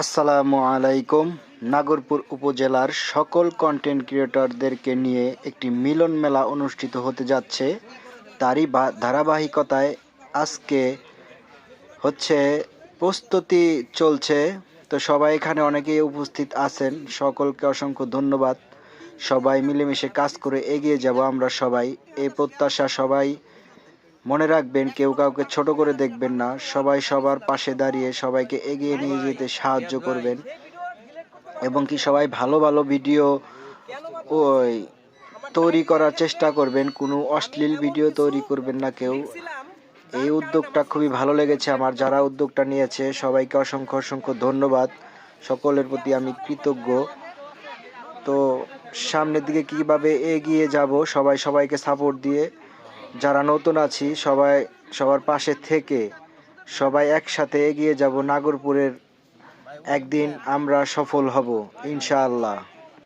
আসসালামু আলাইকুম। নাগরপুর উপজেলার সকল কন্টেন্ট ক্রিয়েটরদেরকে নিয়ে একটি মিলন মেলা অনুষ্ঠিত হতে যাচ্ছে। তারই ধারাবাহিকতায় আজকে হচ্ছে প্রস্তুতি চলছে। তো সবাই এখানে অনেকেই উপস্থিত আছেন। সকলকে অসংখ্য ধন্যবাদ। সবাই মিলেমিশে কাজ করে এগিয়ে যাব আমরা সবাই। এই প্রত্যাশা সবাই মনে রাখবেন, কেউ কাউকে ছোট করে দেখবেন না। সবাই সবার পাশে দাঁড়িয়ে সবাইকে এগিয়ে নিয়ে যেতে সাহায্য করবেন। এবং কি সবাই ভালো ভালো ভিডিও ওই তৈরি করার চেষ্টা করবেন, কোনো অশ্লীল ভিডিও তৈরি করবেন না কেউ। এই উদ্যোগটা খুবই ভালো লেগেছে আমার, যারা উদ্যোগটা নিয়েছে, সবাইকে অসংখ্য অসংখ্য ধন্যবাদ। সকলের প্রতি আমি কৃতজ্ঞ। তো সামনের দিকে কীভাবে এগিয়ে যাব, সবাই সবাইকে সাপোর্ট দিয়ে যারা নতুন আছি, সবাই সবার পাশে থেকে সবাই একসাথে এগিয়ে যাব। নাগরপুরের একদিন আমরা সফল হব, ইনশাআল্লাহ।